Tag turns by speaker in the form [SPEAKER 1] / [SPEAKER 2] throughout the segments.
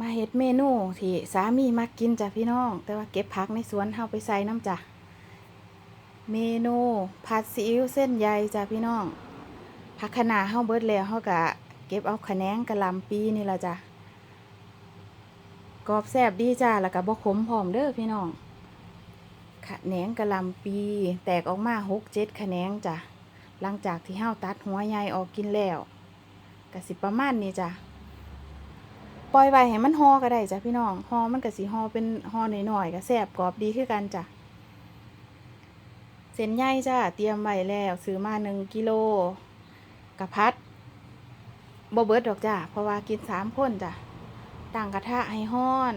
[SPEAKER 1] มาเฮ็ดเมนูที่สามีมักกินจ้ะพี่น้อง แต่ว่าเก็บผักในสวนเฮาไปใส่น้ำจ้ะ เมนูผัดซีอิ๊วเส้นใยจ้ะพี่น้อง ผักคะน้าเฮาเบิดแล้วเฮาก็เก็บเอาขะแนงกะลำปีนี่ละจ้ะกรอบแซ่บดีจ้ะแล้วก็บ่ขมพร้อมเด้อพี่น้องขะแนงกะลำปี แตกออกมา6 7ขะแนงจ้ะหลังจากที่เฮาตัดหัวใหญ่ออกกินแล้วก็สิประมาณนี้จ้ะ ปล่อยไว้ให้มันฮอก็ได้จ้ะพี่น้องฮอมันก็สิฮอเป็นฮอหน่อยๆก็แซ่บกรอบดีคือกันจ้ะเส้นใหญ่จ้ะเตรียมไว้แล้วซื้อมาหนึ่งกิโลกะพัดบเบิร์ดดอกจ้ะเพราะว่ากินสามคนจ้ะตั้งกระทะให้ฮ้อน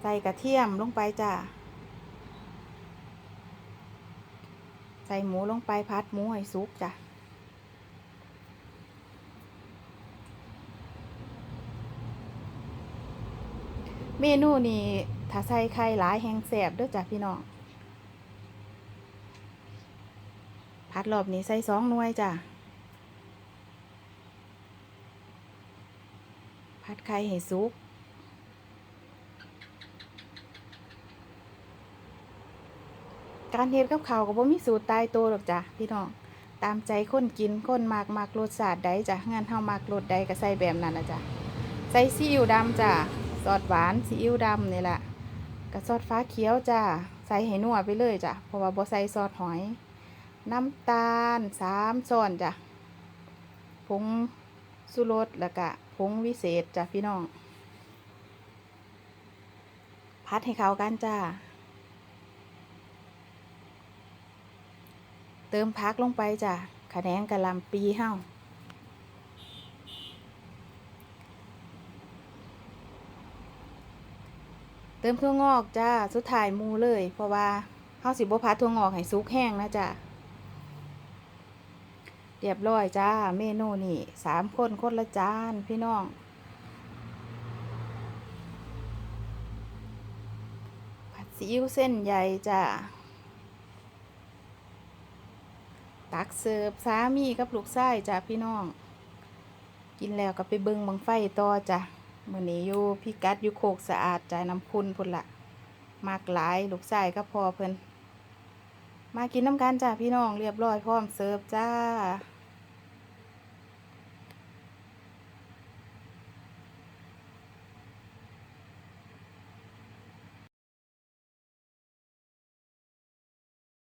[SPEAKER 1] ใส่กระเทียมลงไปจ้ะใส่หมูลงไปพัดหมูให้สุกจ้ะ เมนูนี้ถ้าใส่ไข่หลายแห้งแสบเด้วยจ้ะพี่น้องพัดรอบนี้ใส่สองหน่วยจ้ะพัดไข่ให้สุกการเฮ็ดกับข้าวก็บ่มีสูตรตายตัวหรอกจ้ะพี่น้องตามใจคนกินคนมากมากรสชาติใดจ้ะงานเฮามากรสใดก็ใส่แบบนั้นนะจ้ะใส่ซีอิ๊วดำจ้ะ ซอสหวานซีอิ๊วดำนี่แหละกับซอสฟ้าเขียวจ้าใส่ให้นัวไปเลยจ้ะเพราะว่าบ่ใส่ซอสหอย น้ำตาลสามช้อนจ้ะผงสุรสแล้วก็ผงวิเศษจ้ะพี่น้อง พัดให้เข้ากันจ้าเติมพักลงไปจ้ะขะแนงกะลำปีเฮ้า ติมถั่วงอกจ้าสุดท้ายมูเลย เพราะว่าเฮาสิบ่พัดถั่วงอกให้สุกแห้งนะจ้าเรียบร้อยจ้า เมนูนี่สามคนคนละจานพี่น้องผัดซีอิ๊วเส้นใหญ่จ้าตักเสิร์ฟสามีกับลูกชายจ้าพี่น้อง กินแล้วก็ไปเบิงบังไฟต่อจ้ะ มื่อนี้อยู่พี่กัดอยู่โคกสะอาดใจายน้ำพุนพุ่นละมากหลายลูกชายก็พอเพิ่นมากินน้ำกันจ้าพี่น้องเรียบร้อยพร้อมเสิร์ฟจ้า